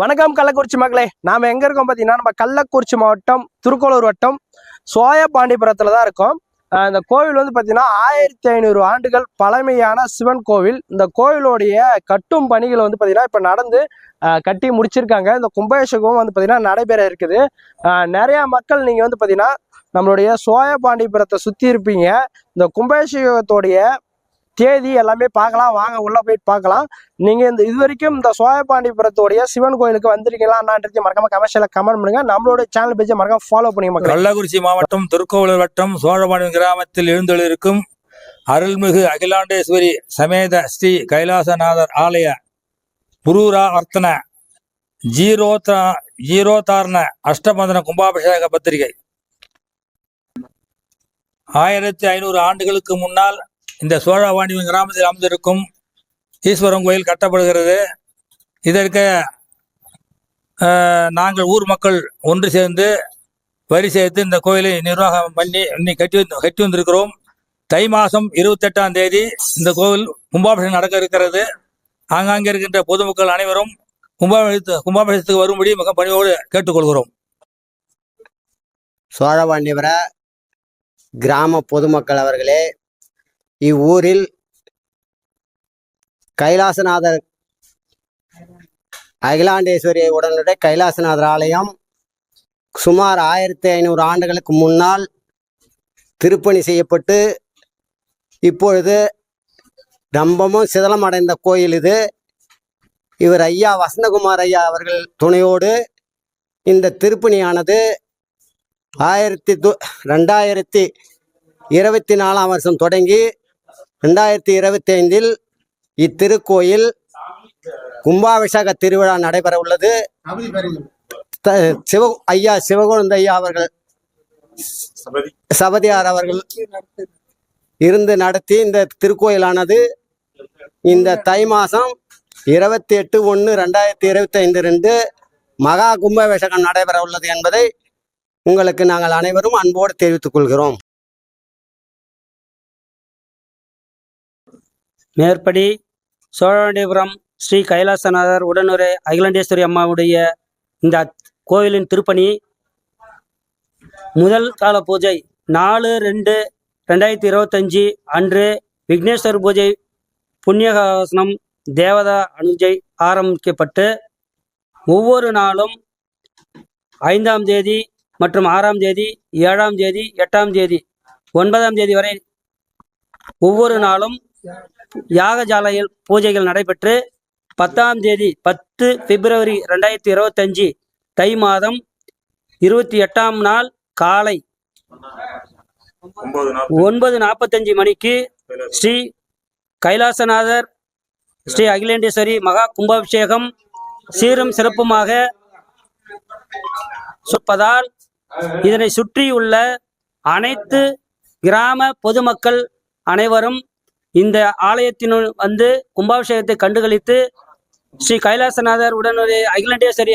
வணக்கம் கள்ளக்குறிச்சி மக்களே. நாம் எங்கே இருக்கோம் பார்த்தீங்கன்னா நம்ம கள்ளக்குறிச்சி மாவட்டம் திருக்கோளூர் வட்டம் சோயபாண்டிபுரத்தில் தான் இருக்கோம். இந்த கோவில் வந்து பார்த்தீங்கன்னா ஆயிரத்தி ஐநூறு ஆண்டுகள் பழமையான சிவன் கோவில். இந்த கோவிலோடைய கட்டும் பணிகள் வந்து பார்த்தீங்கன்னா இப்போ நடந்து கட்டி முடிச்சிருக்காங்க. இந்த கும்பாபிஷேகம் வந்து பார்த்தீங்கன்னா நடைபெற இருக்குது. நிறையா மக்கள் நீங்கள் வந்து பார்த்தீங்கன்னா நம்மளுடைய சோயபாண்டிபுரத்தை சுற்றி இருப்பீங்க. இந்த கும்பாபிஷேகத்தோடைய தேதி எல்லாமே பார்க்கலாம். வாங்க உள்ளே போயிட்டு பார்க்கலாம். நீங்கள் இந்த இது வரைக்கும் இந்த சோயபாண்டிபுரத்தோடைய சிவன் கோயிலுக்கு வந்திருக்கீங்களா என்னன்றது மறக்காம கமர்ஷியலில் கமெண்ட் பண்ணுங்க. நம்மளோட சேனல் பேஜை மறக்காம ஃபாலோ பண்ணி மக்களே. கள்ளக்குறிச்சி மாவட்டம் திருக்கோவிலூர் வட்டம் சோழபாண்டியம் கிராமத்தில் எழுந்தொழிருக்கும் அருள்மிகு அகிலாண்டேஸ்வரி சமேத ஸ்ரீ கைலாசநாதர் ஆலய புரூரா வர்த்தன ஜீரோத ஜீரோதாரண அஷ்டமதன கும்பாபிஷேக பத்திரிகை. ஆயிரத்தி ஐநூறு ஆண்டுகளுக்கு முன்னால் இந்த சோழாவாணி கிராமத்தில் அமைந்திருக்கும் ஈஸ்வரன் கோயில் கட்டப்படுகிறது. இதற்கு நாங்கள் ஊர் மக்கள் ஒன்று சேர்ந்து வரி சேர்த்து இந்த கோயிலை நிர்வாகம் பண்ணி இன்னைக்கு கட்டி வந்து- கட்டி வந்திருக்கிறோம். தை மாதம் இருபத்தெட்டாம் தேதி இந்த கோவில் கும்பாபிஷேகம் நடக்க இருக்கிறது. ஆங்காங்கே இருக்கின்ற பொதுமக்கள் அனைவரும் கும்பாபிஷத்து கும்பாபிஷத்துக்கு வரும்படி மிக பணிவோடு கேட்டுக்கொள்கிறோம். சோழவாண்டிபுர கிராம பொதுமக்கள் அவர்களே இவ்வூரில் கைலாசநாதர் அகிலாண்டேஸ்வரி உடனுடைய கைலாசநாதர் ஆலயம் சுமார் ஆயிரத்தி ஐநூறு ஆண்டுகளுக்கு முன்னால் திருப்பணி செய்யப்பட்டு இப்பொழுது ரொம்பவும் சிதலமடைந்த கோயில் இது. இவர் ஐயா வசந்தகுமார் ஐயா அவர்கள் துணையோடு இந்த திருப்பணியானது ஆயிரத்தி து ரெண்டாயிரத்தி இருபத்தி நாலாம் வருஷம் தொடங்கி ரெண்டாயிரத்தி இருபத்தி ஐந்தில் இத்திருக்கோயில் கும்பாபிஷேக திருவிழா நடைபெற உள்ளது சிவ ஐயா சிவகுழந்தை ஐயா அவர்கள் சபதியார் அவர்கள் இருந்து நடத்தி இந்த திருக்கோயிலானது. இந்த தை மாதம் இருபத்தி எட்டு ஒன்று ரெண்டாயிரத்தி இருபத்தி ஐந்து ரெண்டு மகா கும்பாபிஷேகம் நடைபெற உள்ளது என்பதை உங்களுக்கு நாங்கள் அனைவரும் அன்போடு தெரிவித்துக் கொள்கிறோம். மேற்படி சோழவண்டிபுரம் ஸ்ரீ கைலாசநாதர் உடனுரை அகிலாண்டேஸ்வரி அம்மாவுடைய இந்த கோவிலின் திருப்பணி முதல் கால பூஜை நாலு ரெண்டு ரெண்டாயிரத்தி இருபத்தஞ்சி அன்று விக்னேஸ்வர் பூஜை புண்ணியகாசனம் தேவதா அனுஜை ஆரம்பிக்கப்பட்டு ஒவ்வொரு நாளும் ஐந்தாம் தேதி மற்றும் ஆறாம் தேதி ஏழாம் தேதி எட்டாம் தேதி ஒன்பதாம் தேதி வரை ஒவ்வொரு நாளும் யாகஜாலையில் பூஜைகள் நடைபெற்று பத்தாம் தேதி பத்து பிப்ரவரி ரெண்டாயிரத்தி இருபத்தஞ்சி தை மாதம் இருபத்தி எட்டாம் நாள் காலை ஒன்பது நாற்பத்தஞ்சு மணிக்கு ஸ்ரீ கைலாசநாதர் ஸ்ரீ அகிலேண்டேஸ்வரி மகா கும்பாபிஷேகம் சீரும் சிறப்புமாக சுப்பதால் இதனை சுற்றியுள்ள அனைத்து கிராம பொதுமக்கள் அனைவரும் இந்த ஆலயத்தினுள் வந்து கும்பாபிஷேகத்தை கண்டுகளித்து ஸ்ரீ கைலாசநாதர் உடனுடைய அகிலாண்டேஸ்வரி